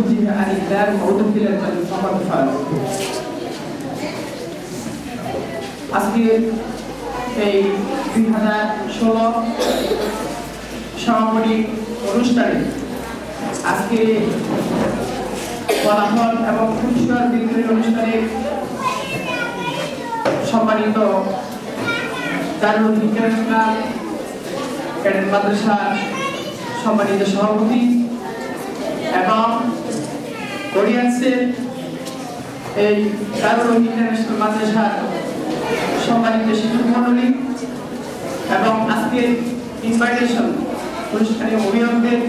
وجه عن الله وأدخلت فقد فاز আজকে এই দুই হাজার ষোলো সামরিক অনুষ্ঠানে আজকে ফলাফল এবং পুরস্কার বিতরণী অনুষ্ঠানে সম্মানিত দারুল ইন্টারন্যাশনাল ক্যাডেট মাদ্রাসার সম্মানিত সভাপতি এবং কোরিয়ান্সের এই দারুল ইন্টারন্যাশনাল মাদ্রাসার সম্মানিত শিক্ষক মণ্ডলী এবং আজকের ইনভাইটেশন অনুষ্ঠানে অভিভাবকদের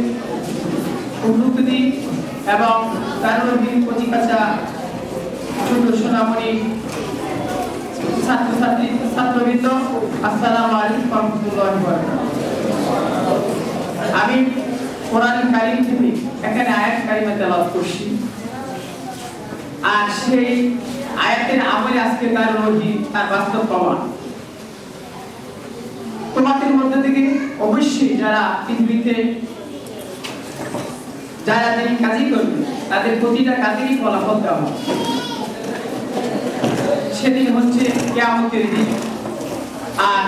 উপস্থিতি এবং দারুল হিন্দ কচিকাচা ছোট সোনামণি ছাত্রছাত্রী, ছাত্রবৃন্দ, আসসালামু আলাইকুম রহমতুল্লাহি আমি কোরআন কারিম থেকে এখানে আয়াত কারিমা তেলাওয়াত করছি। আর সেই আয়াতের আমলে আজকে তার রোগী তার বাস্তব প্রমাণ। তোমাদের মধ্যে থেকে অবশ্যই যারা পৃথিবীতে যারা কাজই করবে, তাদের প্রতিটা কাজেরই ফলাফল দেওয়া। সেদিন হচ্ছে কেয়ামতের দিন। আর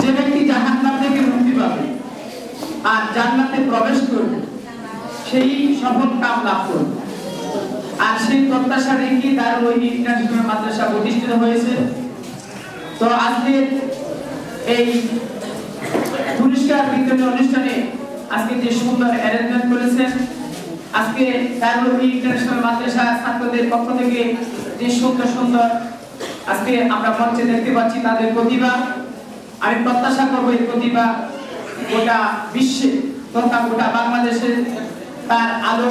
যে ব্যক্তি জাহান্নাম থেকে মুক্তি পাবে আর জান্নাতে প্রবেশ করবে, সেই সফল কাম লাভ করবে। আর সেই প্রত্যাশা রেখে তার ওই ইন্টারন্যাশনাল মাদ্রাসা প্রতিষ্ঠিত হয়েছে। তো আজকে এই পুরস্কার বিতরণ অনুষ্ঠানে আজকে যে সুন্দর অ্যারেঞ্জমেন্ট করেছেন, আজকে দারুল ইন্টারন্যাশনাল মাদ্রাসা ছাত্রদের পক্ষ থেকে যে সুন্দর সুন্দর আজকে আমরা মঞ্চে দেখতে পাচ্ছি তাদের প্রতিভা। আমি প্রত্যাশা করব এই প্রতিভা গোটা বিশ্বে তথা গোটা বাংলাদেশে তার আলো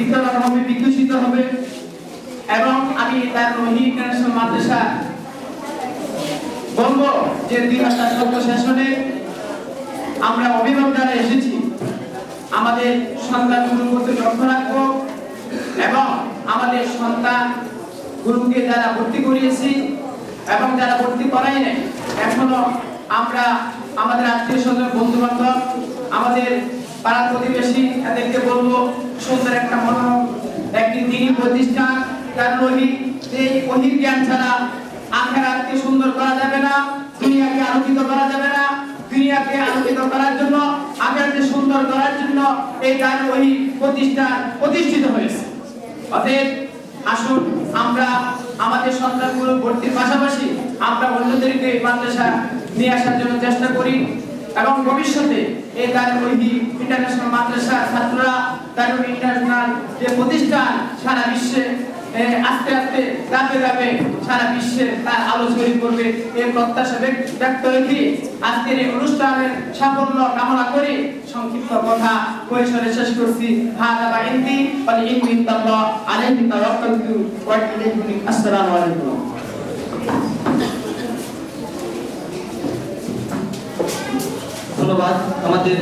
বিকরণ হবে, বিকশিত হবে। এবং আমি তার রোহিণী ইন্টারন্যাশনাল মাদ্রাসা বলব যে দুই হাজার চোদ্দ সেশনে আমরা অভিভাবক যারা এসেছি। আমাদের সন্তানগুলোর প্রতি লক্ষ্য রাখব এবং আমাদের সন্তান গুরুকে যারা ভর্তি করিয়েছি এবং যারা ভর্তি করাই নাই, এখনও আমরা আমাদের আত্মীয় স্বজন বন্ধু বান্ধব আমাদের পাড়া প্রতিবেশী এদেরকে বলব সুন্দর একটা মনোরম একটি দিনী প্রতিষ্ঠান তার রহি এই অহির জ্ঞান ছাড়া আখেরাতকে সুন্দর করা যাবে না, দুনিয়াকে আলোকিত করা যাবে না, দুনিয়াকে আলোকিত করার জন্য আখেরাতকে সুন্দর করার জন্য এই তার ওই প্রতিষ্ঠান প্রতিষ্ঠিত হয়েছে। অতএব আসুন আমরা আমাদের সন্তানগুলো ভর্তির পাশাপাশি আমরা অন্যদেরকে এই মাদ্রাসা নিয়ে আসার জন্য চেষ্টা করি এবং ভবিষ্যতে এই দারুহি ইন্টারন্যাশনাল মাদ্রাসা ছাত্ররা দারুহি ইন্টারন্যাশনাল যে প্রতিষ্ঠান সারা বিশ্বে আস্তে আস্তে, ধাপে ধাপে সারা বিশ্বে তার আলো ছড়িয়ে পড়বে এই প্রত্যাশা ব্যক্ত রেখে আজকের এই অনুষ্ঠানের সাফল্য কামনা করে সংক্ষিপ্ত কথা পরিসরে শেষ করছি। হাদা ইন্দি ইলাইহি আসসালামু আলাইকুম। ধন্যবাদ। আমাদের